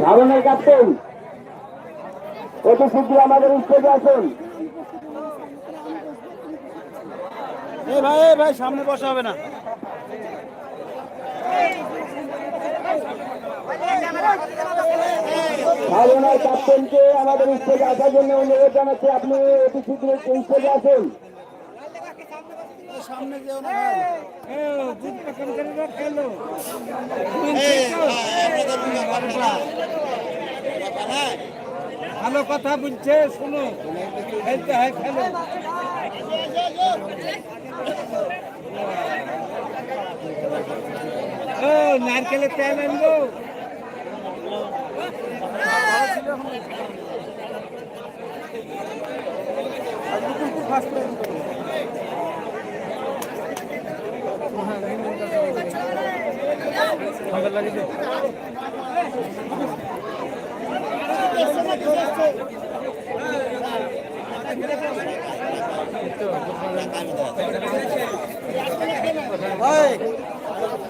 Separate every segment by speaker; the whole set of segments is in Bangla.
Speaker 1: ধারণের ক্যাপ্টেন অতি শীঘ্র আমাদের স্টেজে আসুন
Speaker 2: এ ভাই এ ভাই সামনে বসা হবে না।
Speaker 1: ধারণের ক্যাপ্টেনকে আমাদের স্টেজে আসার জন্য অনুরোধ জানাচ্ছি আপনি অতি শীঘ্র স্টেজে আসুন
Speaker 2: সামনে যেও না ভালো কথা বলছে শুনো। খেলতে হয় খেলো। ও নারকেলের তেল আনব।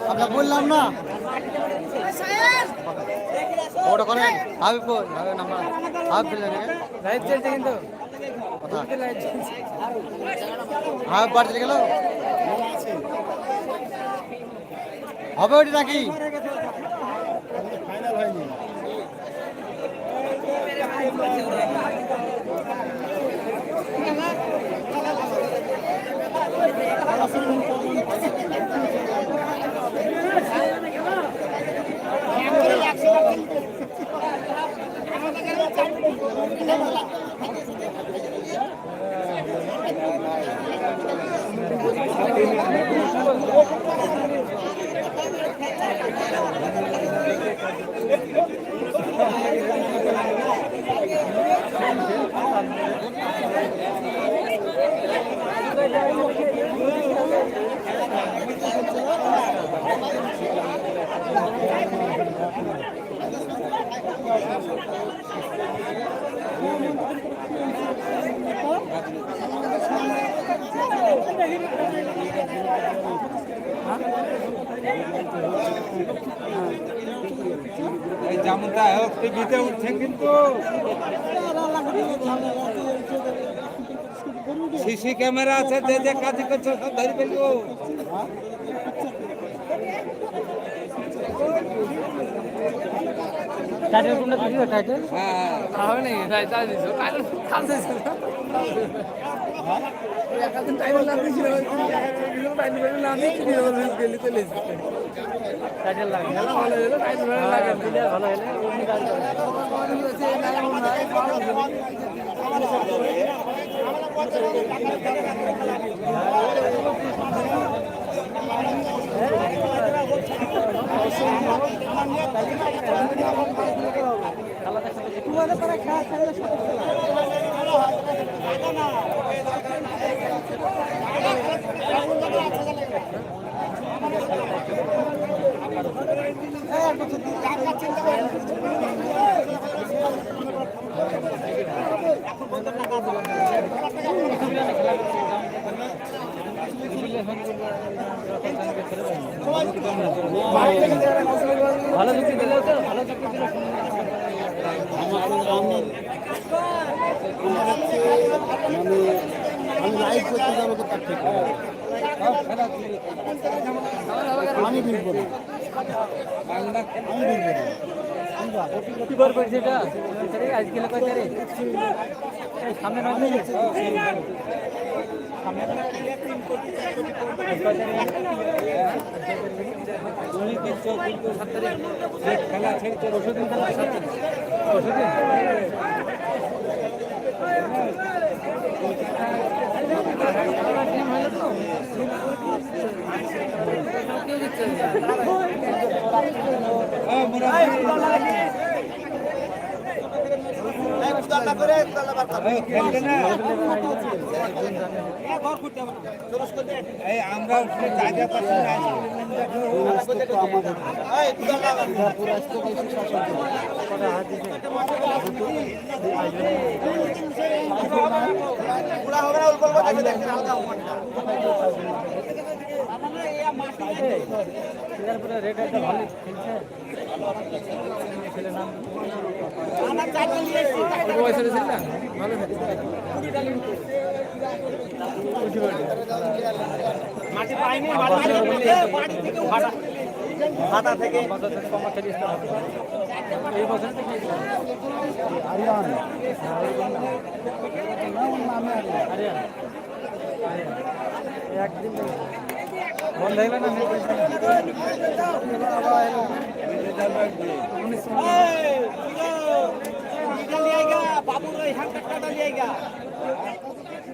Speaker 2: আমরা বললাম না
Speaker 3: ওটা করেন হাবি নাম্বার হাবি ফেলে রে
Speaker 2: লাইট চলছে কিন্তু
Speaker 3: কথা হাবি বাড়ি চলে গেল হবে ওটি নাকি?
Speaker 2: ফাইনাল যেমনটা হোক টিভিতে উঠছে কিন্তু। সিসি ক্যামেরা আছে যে যে কাজ করছে সব ধরে ফেলব।
Speaker 3: টাইটেল কোনটা দিছিল টাইটেল
Speaker 2: হ্যাঁ।
Speaker 3: হবে নাকি? টাইটেল দিছিল টাইটেল টাইটেল লাগে ভালো হলো ভালো যুক্তি দিলে তো ভালো যুক্তি দিলে
Speaker 1: মানে আমি লাইভ করতে যাব তো আমি বিল না
Speaker 3: কি করবে সেটা আজকে লোক সামনে নয়
Speaker 2: খেলা ছেড়েছে
Speaker 3: পরশুদিন খেলা সাত তারিখ। পরশুদিন? কেউ দিচ্ছে না।
Speaker 2: খেলবে না এই আমরা জায়গা পাচ্ছি না
Speaker 3: রেড একটা ভালো খেলছে
Speaker 4: অল্প বয়সের ছিল না ভালো খেলে
Speaker 2: থেকে
Speaker 4: এই বছর থেকে একদিন বন্ধ হইল না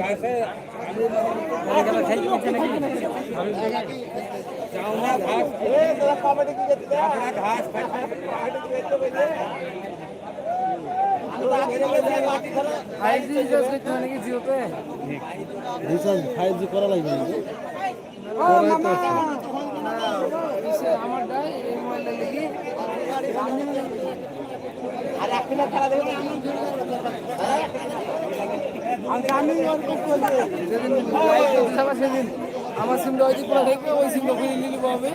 Speaker 3: ঘাসে যাও না ঘাস আপনার ঘাস
Speaker 5: রিচার্জ ফাইভ জি করা লাগবে
Speaker 4: সেদিন আমার সিমটা দিক করে দেখবে ওই সিমটা ফিরে নিলে পাবে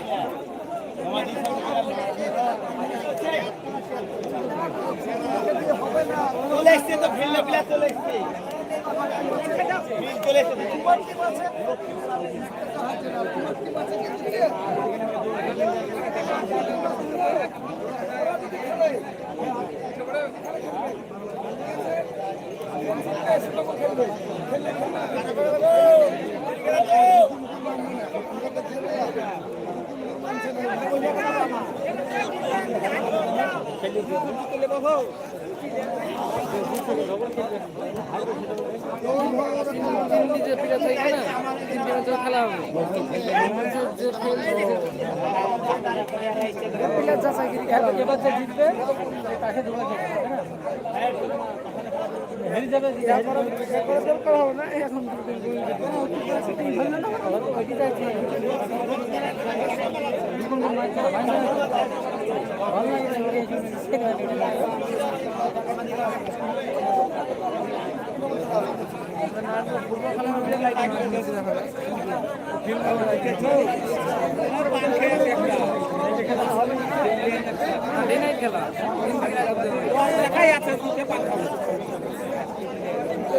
Speaker 2: চলে এসছে তো ফিল্ডে প্লেয়ার চলে এসছে চলে এসছে
Speaker 4: প্লেয়ার থাকবে না তিনটি ম্যাচে খেলা হবে খেলা হবে। এবার যে জিতবে তাকে ধোকা দেবে খেলা
Speaker 3: আছে দুটো পাখা
Speaker 4: গান বাজবে মাইক
Speaker 3: এই তো এই তো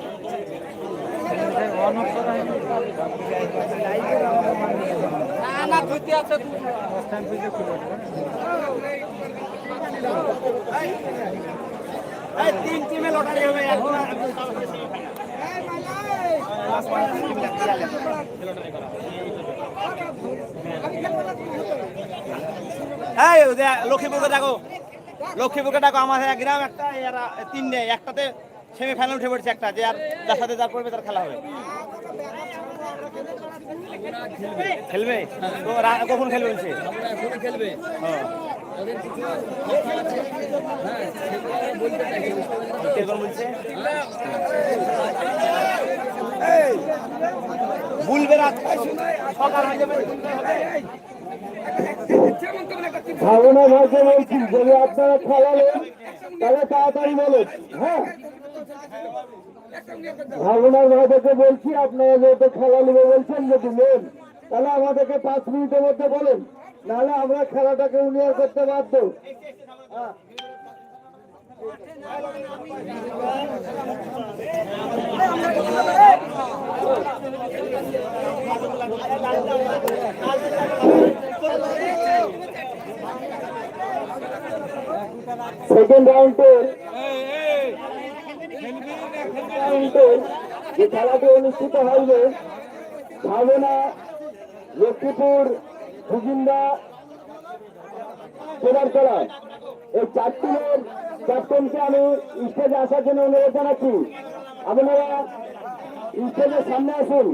Speaker 2: লক্ষ্মীপুরকে ডাকো। লক্ষ্মীপুরকে ডাকো এক গ্রাম একটা তিনটে একটাতে সেমিফাইনাল উঠে পড়ছে একটা, যে আর যার সাথে যার পড়বে তার খেলা হবে। খেলবে? কখন খেলবে বলছে?
Speaker 4: খেলবে
Speaker 5: ভাবনা ভাইকে বলছি, যদি আপনারা খেলালেন, তাহলে তাড়াতাড়ি বলুন হ্যাঁ? ভাইদেরকে বলছি, আপনারা যেহেতু খেলা নেবে বলছেন যদি নেন তাহলে আমাদেরকে পাঁচ মিনিটের মধ্যে বলেন, নাহলে আমরা খেলাটাকে উনিয়ার করতে বাধ্য হ্যাঁ। সেকেন্ড রাউন্ডে রাউন্ডে যে খেলাটি অনুষ্ঠিত হইবে ভাবনা, লক্ষ্মীপুর সুজিন্দা কেদারতলা। এই চারটির ক্যাপ্টেনকে আমি স্টেজে আসার জন্য অনুরোধ জানাচ্ছি। আপনারা স্টেজের সামনে আসুন।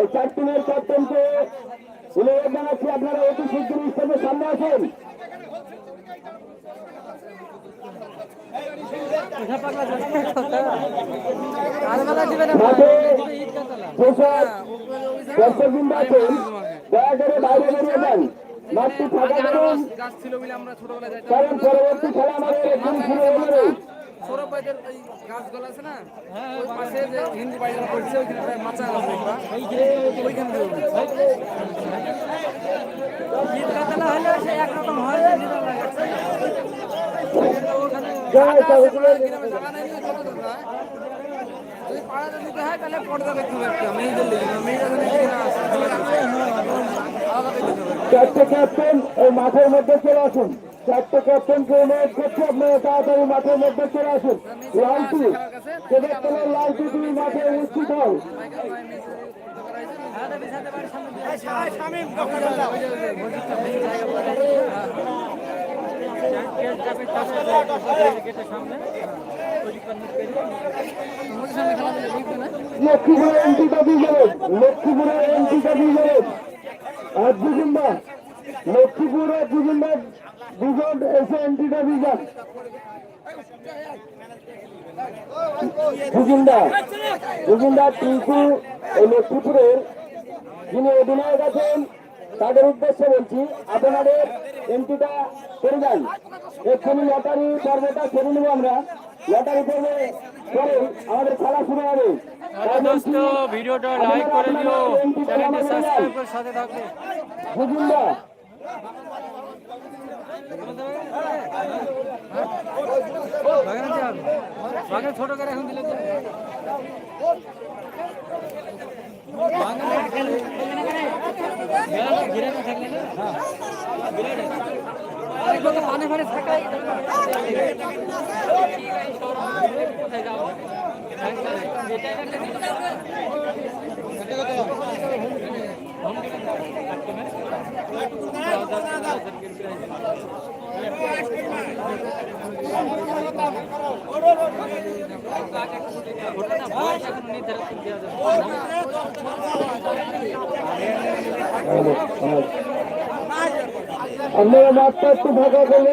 Speaker 5: এই চার টিমের ক্যাপ্টেনকে অনুরোধ জানাচ্ছি, আপনারা অতি শীঘ্রই স্টেজের সামনে আসুন
Speaker 3: কালবেলা দিবে না
Speaker 5: মাঠে
Speaker 3: ঈদ কাতলা
Speaker 5: যেসব দর্শকবৃন্দ আছেন দয়া
Speaker 4: গাছ আছে না হিন্দি মাচা
Speaker 3: সে একরকম হয় না, নিরালা লাগে।
Speaker 5: জয় কাকুকুলের
Speaker 4: গ্রামে জায়গা নাই, ওই ছোট ছোট না। যদি পাড়াতে হয় তাহলে পর্দা দেখতে হবে একটা। মেয়েদের
Speaker 5: চারটে ক্যাপ্টেন এই মাঠের মধ্যে চলে আসুন। চারটে ক্যাপ্টেনকে অনুরোধ করছি আপনারা তাড়াতাড়ি মাঠের মধ্যে চলে আসুন। লালটি কেদার তলার লালটি দুই মাঠে উপস্থিত হও।
Speaker 3: গেটের সামনে
Speaker 5: লক্ষ্মীপুরের এন্ট্রিটা দিয়ে যাবেন লক্ষ্মীপুরের এন্ট্রিটা দিয়ে যাবেন আর দুজনবা লক্ষ্মীপুর আর দুজনবা, দুজন এসে এন্ট্রিটা দিয়ে যান দুজনদা দুজনদা টিঙ্কু এই লক্ষ্মীপুরের যিনি অধিনায়ক আছেন তাদের উদ্দেশ্যে বলছি আপনাদের এন্ট্রিটা করে যান। এক্ষুনি লটারি পর্বটা সেরে নেব আমরা। লটারি পর্বে পরে আমাদের খেলা শুরু হবে।
Speaker 3: ভিডিওটা লাইক করে দিও। চ্যানেলটা
Speaker 5: করে।
Speaker 3: সাবস্ক্রাইব করে সাথে থাকবে বাগানে ছোট করে এখন দিলে তো পানি ফানি থাকাই
Speaker 5: আপনারা মাঠটা একটু ফাঁকা করলে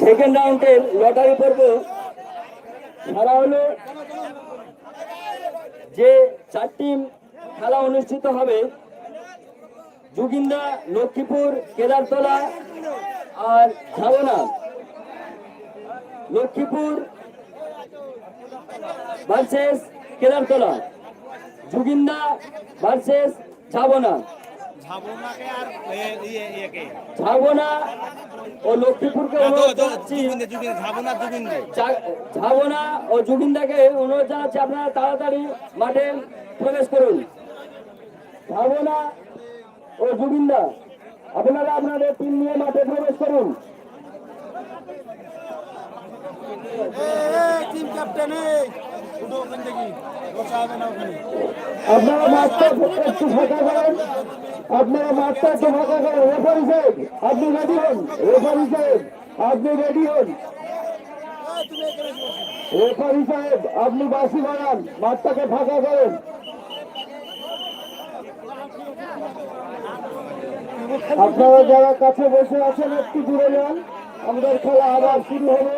Speaker 5: সেকেন্ড রাউন্ডের লটারি পর্ব। খেলা হলো যে চারটি খেলা অনুষ্ঠিত হবে। যোগিন্দা লক্ষ্মীপুর, কেদারতলা আর ঝাবনা। লক্ষ্মীপুর ভার্সেস কেদারতলা। যোগিন্দা ভার্সেস ঝাবনা।
Speaker 1: ইয়ে-।
Speaker 5: ঝাবনা ও লক্ষ্মীপুরকে
Speaker 1: ঝাবনা
Speaker 5: ও জুবিন্দাকে অনুরোধ জানাচ্ছি আপনারা তাড়াতাড়ি মাঠে প্রবেশ করুন। ঝাবনা ও জুবিন্দা আপনারা আপনাদের টিম নিয়ে মাঠে প্রবেশ করুন।
Speaker 2: টিম ক্যাপ্টেন
Speaker 5: আপনারা মাঠটা একটু ফাঁকা করেন আপনারা মাঠটা একটু ফাঁকা করেন রেফারি সাহেব, আপনি রেডি হন রেফারি সাহেব, আপনি রেডি হন। রেফারি সাহেব, আপনি বাসি বানান, মাঠটাকে ফাঁকা করেন। আপনারা যারা কাছে বসে আছেন, একটু দূরে যান, আমাদের খেলা আবার শুরু হবে।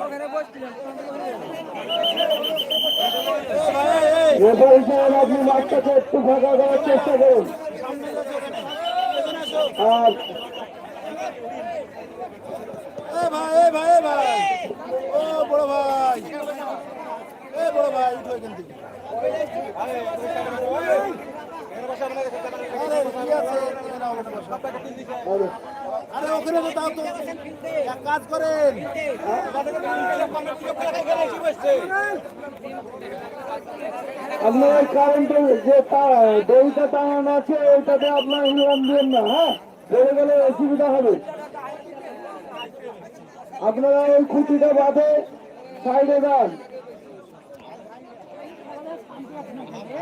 Speaker 4: ওখানে
Speaker 5: আপনি মাঠটাকে একটু ফাঁকা করার চেষ্টা করুন আর
Speaker 2: ভাই ভাই ভাই। ও, বড় ভাই। এ, বড় ভাই, উঠো এখান থেকে। আরে ওখানে তো তাও তো। এক কাজ করেন।
Speaker 5: আপনার কারেন্টের যে দড়িটা টাঙানো আছে, ওইটাতে আপনার হিলাম দিবেন না হ্যাঁ? বেড়ে গেলে অসুবিধা হবে। আপনারা ওই খুঁটিটা বাদে সাইডে যান
Speaker 2: এ ভাই
Speaker 5: ইন্দুটাকে অনুরোধ করছি আপনার
Speaker 2: মা- রেফারি হলে হবে কি?
Speaker 5: মাঠের মধ্যে প্রবেশ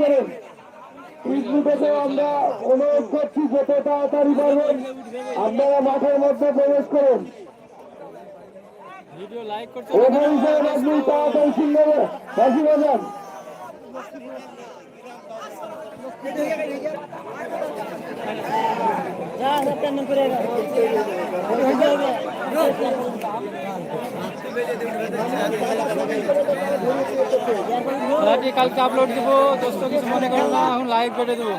Speaker 5: করুন। ইন্দুটাকে আমরা অনুরোধ করছি যত তাড়াতাড়ি পারবেন আপনারা মাঠের মধ্যে প্রবেশ করুন।
Speaker 3: ভিডিও লাইক করতে
Speaker 5: আপনি তাড়াতাড়ি সুন্দর বাজি বাজান।
Speaker 3: খেলাটি কালকে আপলোড দেবো। দোস্ত কিছু মনে করো না এখন লাইভ করে দেবো।